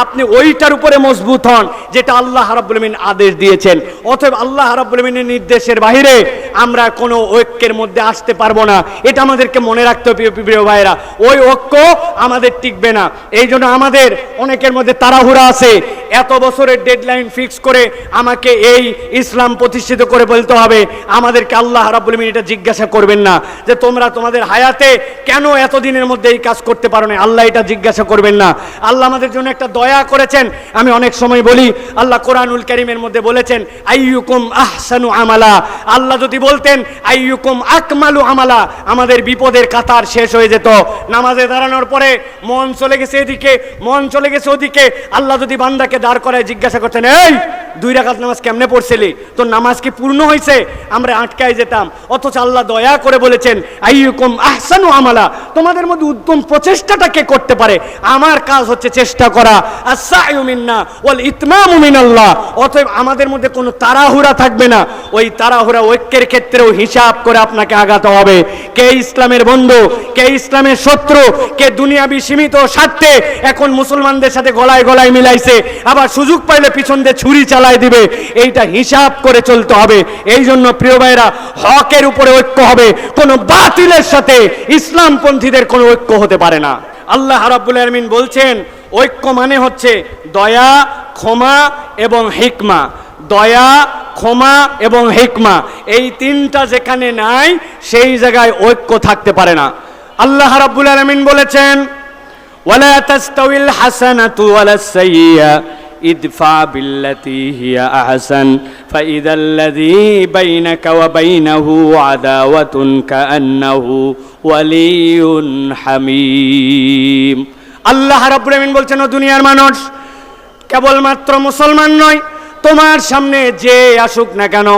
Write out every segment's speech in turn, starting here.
আপনি ওইটার উপরে মজবুত হন, যেটা আল্লাহ রাব্বুল আদেশ দিয়েছেন। অতএব আল্লাহ রাব্বুল নির্দেশের বাইরে আমরা কোনো ঐক্যের মধ্যে আসতে পারব না। এটা আমাদেরকে মনে রাখতে হবে, প্রিয়- ভাইরা ওই ঐক্য আমাদের টিকবে না। এই জন্য আমাদের অনেকের মধ্যে তাড়াহুড়া আছে। এত বছরের ডেডলাইন ফিক্স করে আমাকে এই ইসলাম প্রতিষ্ঠিত করে বলতে হবে। আমাদেরকে আল্লাহ রাব্বুল আলামিন এটা জিজ্ঞাসা করবেন না যে তোমরা তোমাদের হায়াতে কেন এতদিনের মধ্যে এই কাজ করতে পারো না আল্লাহ এটা জিজ্ঞাসা করবেন না। আল্লাহ আমাদের জন্য একটা দয়া করেছেন। আমি অনেক সময় বলি, আল্লাহ কোরআনুল কারীমের মধ্যে বলেছেন, আইয়ুকুম আহসানু আমালা। আল্লাহ যদি বলতেন, আইয়ুকুম আকমালু আমালা। আমাদের বিপদের কাতার শেষ হয়ে যেত। নামাজে দাঁড়ানোর পরে মন চলে গেছে এদিকে, মন চলে গেছে ওদিকে। আল্লাহ যদি বান্দাকে দাঁড় করায় জিজ্ঞাসা করতেন, এই, দুই রাখাত নামাজ কেমনে পড়ছিলি? তোর নামাজ কি পূর্ণ হয়েছে আমরা আটকায় যেতাম। অথচ আল্লাহ দয়া করে বলেছেন, আইয়ুকুম আহসানু আমালা। তোমাদের মধ্যে উত্তম প্রচেষ্টাটা কে করতে পারে? আমার কাজ হচ্ছে চেষ্টা করা। আসায়ু মিন্না ওয়াল ইতমামু মিনাল্লাহ। অতএব আমাদের মধ্যে কোনো তাড়াহুড়া থাকবে না। ওই তাড়াহুড়া ঐক্যের ক্ষেত্রেও হিসাব করে আপনাকে আগাতে হবে। কে ইসলামের বন্ধু? কে ইসলামের শত্রু? কে দুনিয়াবি সীমিত স্বার্থে? এখন মুসলমানদের সাথে গলায় গলায় মিলাইছে। আবার সুযোগ পাইলে পিছন দিয়ে ছুরি চালায় দিবে। এইটা হিসাব করে চলতে হবে। এই জন্য প্রিয় ভাইরা হকের উপরে ঐক্য হবে। কোনো বাতিলের সাথে ইসলামপন্থীদের কোনো ঐক্য হতে পারে না। আল্লাহ রাব্বুল আলামিন বলছেন, ঐক্য মানে হচ্ছে দয়া, ক্ষমা এবং হিকমা। দয়া, ক্ষমা এবং হিকমা, এই তিনটা যেখানে নাই, সেই জায়গায় ঐক্য থাকতে পারে না। আল্লাহ রাব্বুল আলামিন বলেছেন, ওয়ালা তাস্তাউিল হাসানাতু ওয়ালা সাইয়্যা ادفع بالتي هي أحسن فإذا الذي بينك وبينه عداوة كأنه ولي حميم আল্লাহ রাব্বুল আলামিন বলছেন ও দুনিয়ার মানুষ কেবলমাত্র মুসলমান নয় তোমার সামনে যে আসুক না কেন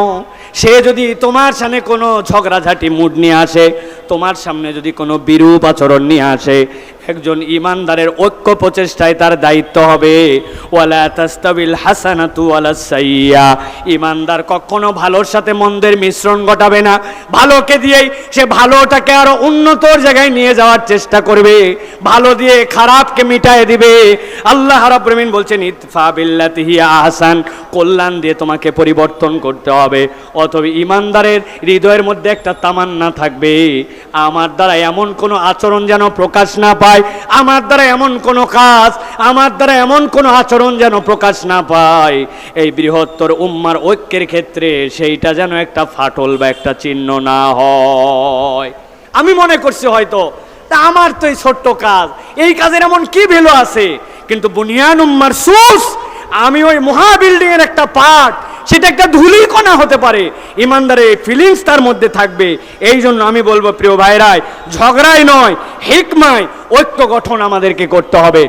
সে যদি তোমার সামনে কোনো ঝগড়াঝাটি মুড নিয়ে আসে তোমার সামনে যদি কোনো বিরূপ আচরণ নিয়ে আসে একজন ইমানদারের ঐক্য প্রচেষ্টায় তার দায়িত্ব হবে। ওয়ালা তাস্তাবিল হাসানাতু ওয়ালা সাইয়্যা ইমানদার কখনো ভালোর সাথে মন্দের মিশ্রণ ঘটাবে না। ভালোকে দিয়েই সে ভালোটাকে আরও উন্নতর জায়গায় নিয়ে যাওয়ার চেষ্টা করবে। ভালো দিয়ে খারাপকে মিটায় দিবে। আল্লাহ রাব্বুল বলছেন, ইতফা বিল্লাতি হিয়া আহসান। কল্যাণ দিয়ে তোমাকে পরিবর্তন করতে হবে। অথবা ইমানদারের হৃদয়ের মধ্যে একটা তামান্না থাকবে। আমার দ্বারা এমন কোনো আচরণ যেন প্রকাশ না পায়। আমার দ্বারা এমন কোনো কাজ, আমার দ্বারা এমন কোনো আচরণ যেন প্রকাশ না পায়। এই বৃহত্তর উম্মার ঐক্যের ক্ষেত্রে সেইটা যেন একটা ফাটল বা একটা চিহ্ন না হয়। আমি মনে করছি হয়তো, তা আমার তো এই ছোট্ট কাজ, এই কাজের এমন কি ভ্যালু আছে? কিন্তু বুনিয়ান উম্মার সুস, আমি ওই মহা বিল্ডিং এর একটা পার্ট সেটা একটা ধুলি কণা হতে পারে। ইমানদারের ফিলিংস তার মধ্যে থাকবে। এই জন্য আমি বলব, প্রিয় ভাইরাই ঝগড়াই নয়, হিকমায়, ঐক্য গঠন আমাদেরকে করতে হবে।